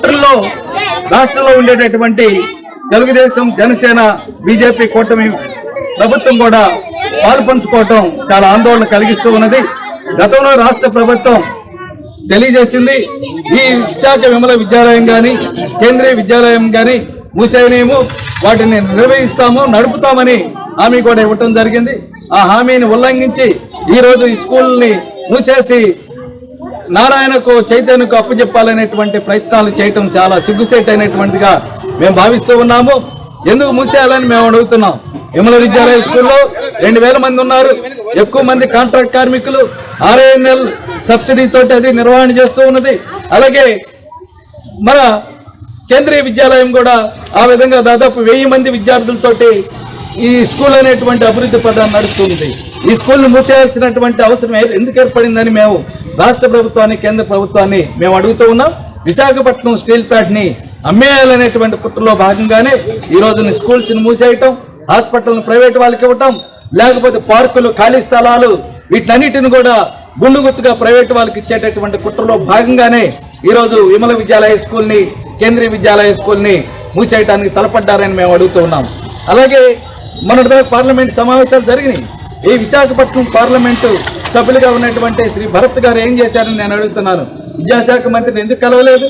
కుట్రల్లో రాష్ట్రంలో ఉండేటటువంటి తెలుగుదేశం జనసేన బీజేపీ కూటమి ప్రభుత్వం కూడా పాలు పంచుకోవటం చాలా ఆందోళన కలిగిస్తూ ఉన్నది. గతంలో రాష్ట్ర ప్రభుత్వం తెలియజేసింది ఈ విశాఖ విమల విద్యాలయం కానీ కేంద్రీయ విద్యాలయం కానీ మూసేయనేము వాటిని నిర్వహిస్తాము నడుపుతామని హామీ కూడా ఇవ్వటం జరిగింది. ఆ హామీని ఉల్లంఘించి ఈరోజు ఈ స్కూల్ని మూసేసి నారాయణకు చైతన్యకు అప్పచెప్పాలనేటువంటి ప్రయత్నాలు చేయటం చాలా సిగ్గుసేటైనటువంటిగా మేము భావిస్తూ ఉన్నాము. ఎందుకు మూసేయాలని మేము అడుగుతున్నాం. విమల విద్యాలయ స్కూల్లో రెండు వేల మంది ఉన్నారు. ఎక్కువ మంది కాంట్రాక్ట్ కార్మికులు ఆర్ఐఎన్ఎల్ సబ్సిడీతో అది నిర్వహణ చేస్తూ ఉన్నది. అలాగే మన కేంద్రీయ విద్యాలయం కూడా ఆ విధంగా దాదాపు వెయ్యి మంది విద్యార్థులతోటి ఈ స్కూల్ అనేటువంటి అభివృద్ధి పదాన్ని నడుస్తుంది ఈ స్కూల్ను మూసేయాల్సినటువంటి అవసరం ఎందుకు ఏర్పడిందని మేము రాష్ట్ర ప్రభుత్వాన్ని కేంద్ర ప్రభుత్వాన్ని మేము అడుగుతూ ఉన్నాం. విశాఖపట్నం స్టీల్ ప్లాంట్ని అమ్మేయాలనేటువంటి కుట్రలో భాగంగానే ఈ రోజున స్కూల్స్ని మూసేయటం హాస్పిటల్ని ప్రైవేట్ వాళ్ళకి ఇవ్వటం లేకపోతే పార్కులు ఖాళీ స్థలాలు వీటన్నిటిని కూడా గుండుగుత్తుగా ప్రైవేట్ వాళ్ళకి ఇచ్చేటటువంటి కుట్రలో భాగంగానే ఈరోజు విమల విద్యాలయ స్కూల్ని కేంద్రీయ విద్యాలయ స్కూల్ని మూసేయడానికి తలపడ్డారని మేము అడుగుతూ ఉన్నాం. అలాగే మొన్నటిదాకా పార్లమెంట్ సమావేశాలు జరిగినాయి. ఈ విశాఖపట్నం పార్లమెంటు సభ్యులుగా ఉన్నటువంటి శ్రీ భరత్ గారు ఏం చేశారని నేను అడుగుతున్నాను. విద్యాశాఖ మంత్రిని ఎందుకు కలవలేదు?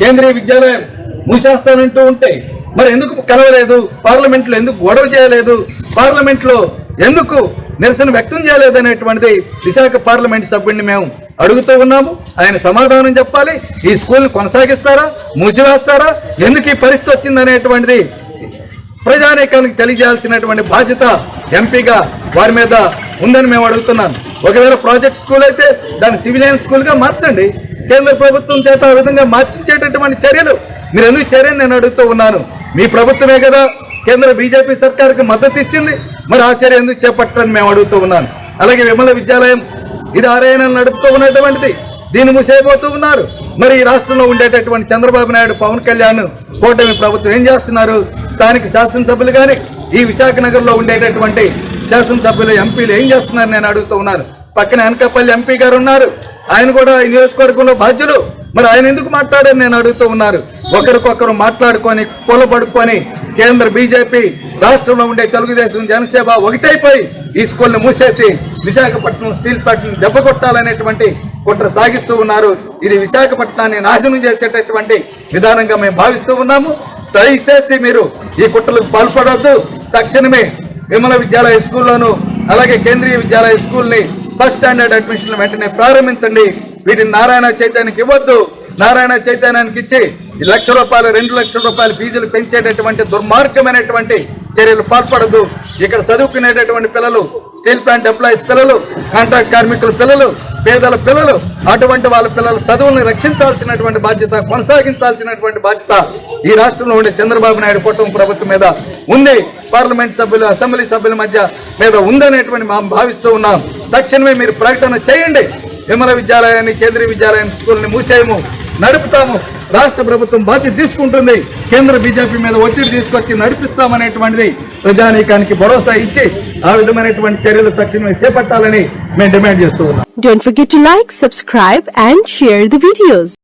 కేంద్రీయ విద్యాలయం మూసేస్తానంటూ ఉంటే మరి ఎందుకు కలవలేదు? పార్లమెంట్లో ఎందుకు గొడవ చేయలేదు? పార్లమెంట్లో ఎందుకు నిరసన వ్యక్తం చేయలేదు అనేటువంటిది విశాఖ పార్లమెంట్ సభ్యుడిని మేము అడుగుతూ ఉన్నాము. ఆయన సమాధానం చెప్పాలి. ఈ స్కూల్ని కొనసాగిస్తారా? మూసివేస్తారా? ఎందుకు ఈ పరిస్థితి వచ్చిందనేటువంటిది ప్రజానీకానికి తెలియజేయాల్సినటువంటి బాధ్యత ఎంపీగా వారి మీద ఉందని మేము అడుగుతున్నాను. ఒకవేళ ప్రాజెక్ట్ స్కూల్ అయితే దాన్ని సివిలియన్ స్కూల్గా మార్చండి. కేంద్ర ప్రభుత్వం చేత ఆ విధంగా మార్చించేటటువంటి చర్యలు మీరు ఎందుకు చర్యని నేను అడుగుతూ ఉన్నాను. మీ ప్రభుత్వమే కదా కేంద్ర బీజేపీ సర్కార్కి మద్దతు ఇచ్చింది. మరి ఆ చర్య ఎందుకు చేపట్టని మేము అడుగుతూ ఉన్నాను. అలాగే విమల విద్యాలయం ఇది ఆర్ఐఎన్ నడుపుతూ ఉన్నటువంటిది. దీన్ని మూసేయబోతూ ఉన్నారు. మరి ఈ రాష్ట్రంలో ఉండేటటువంటి చంద్రబాబు నాయుడు పవన్ కళ్యాణ్ కూటమి ప్రభుత్వం ఏం చేస్తున్నారు? స్థానిక శాసనసభ్యులు కానీ ఈ విశాఖ నగర్లో ఉండేటటువంటి శాసనసభ్యులు ఎంపీలు ఏం చేస్తున్నారు నేను అడుగుతూ ఉన్నాను. పక్కన అనకాపల్లి ఎంపీ గారు ఉన్నారు. ఆయన కూడా ఈ నియోజకవర్గంలో బాధ్యులు. మరి ఆయన ఎందుకు మాట్లాడారు నేను అడుగుతూ ఉన్నారు. ఒకరికొకరు మాట్లాడుకొని కూలబడుకొని కేంద్ర బీజేపీ రాష్ట్రంలో ఉండే తెలుగుదేశం జనసేవ ఒకటైపోయి ఈ స్కూల్ని మూసేసి విశాఖపట్నం స్టీల్ ప్లాంట్ని దెబ్బ కొట్టాలనేటువంటి కుట్ర సాగిస్తూ ఉన్నారు. ఇది విశాఖపట్నాన్ని నాశనం చేసేటటువంటి విధానంగా మేము భావిస్తూ ఉన్నాము. దయచేసి మీరు ఈ కుట్రలకు పాల్పడవద్దు తక్షణమే విమల విద్యాలయ స్కూల్లోను అలాగే కేంద్రీయ విద్యాలయ స్కూల్ని ఫస్ట్ స్టాండర్డ్ అడ్మిషన్ వెంటనే ప్రారంభించండి. వీటిని నారాయణ చైతన్యకి ఇవ్వద్దు. నారాయణ చైతన్యానికి ఇచ్చి లక్ష రూపాయలు రెండు లక్షల రూపాయలు ఫీజులు పెంచేటటువంటి దుర్మార్గమైనటువంటి చర్యలు పాల్పడదు ఇక్కడ చదువుకునేటటువంటి పిల్లలు స్టీల్ ప్లాంట్ ఎంప్లాయీస్ పిల్లలు కాంట్రాక్ట్ కార్మికుల పిల్లలు పేదల పిల్లలు అటువంటి వాళ్ళ పిల్లల చదువుల్ని రక్షించాల్సినటువంటి బాధ్యత కొనసాగించాల్సినటువంటి బాధ్యత ఈ రాష్ట్రంలో ఉండే చంద్రబాబు నాయుడు కుటుంబ ప్రభుత్వం మీద ఉంది. పార్లమెంట్ సభ్యులు అసెంబ్లీ సభ్యుల మధ్య మీద ఉందనేటువంటి మేము భావిస్తూ ఉన్నాం. తక్షణమే మీరు ప్రకటన చేయండి. విమల విద్యాలయాన్ని కేంద్రీయ విద్యాలయం స్కూల్ని మూసేయము. నడుపుతాము. రాష్ట్ర ప్రభుత్వం బాధ్యత తీసుకుంటుంది. కేంద్ర బీజేపీ మీద ఒత్తిడి తీసుకొచ్చి నడిపిస్తామనేటువంటిది ప్రజానీకానికి భరోసా ఇచ్చి ఆ విధమైనటువంటి చర్యలు తక్షణమే చేపట్టాలని మేము డిమాండ్ చేస్తూ ఉన్నాం. Don't forget to like.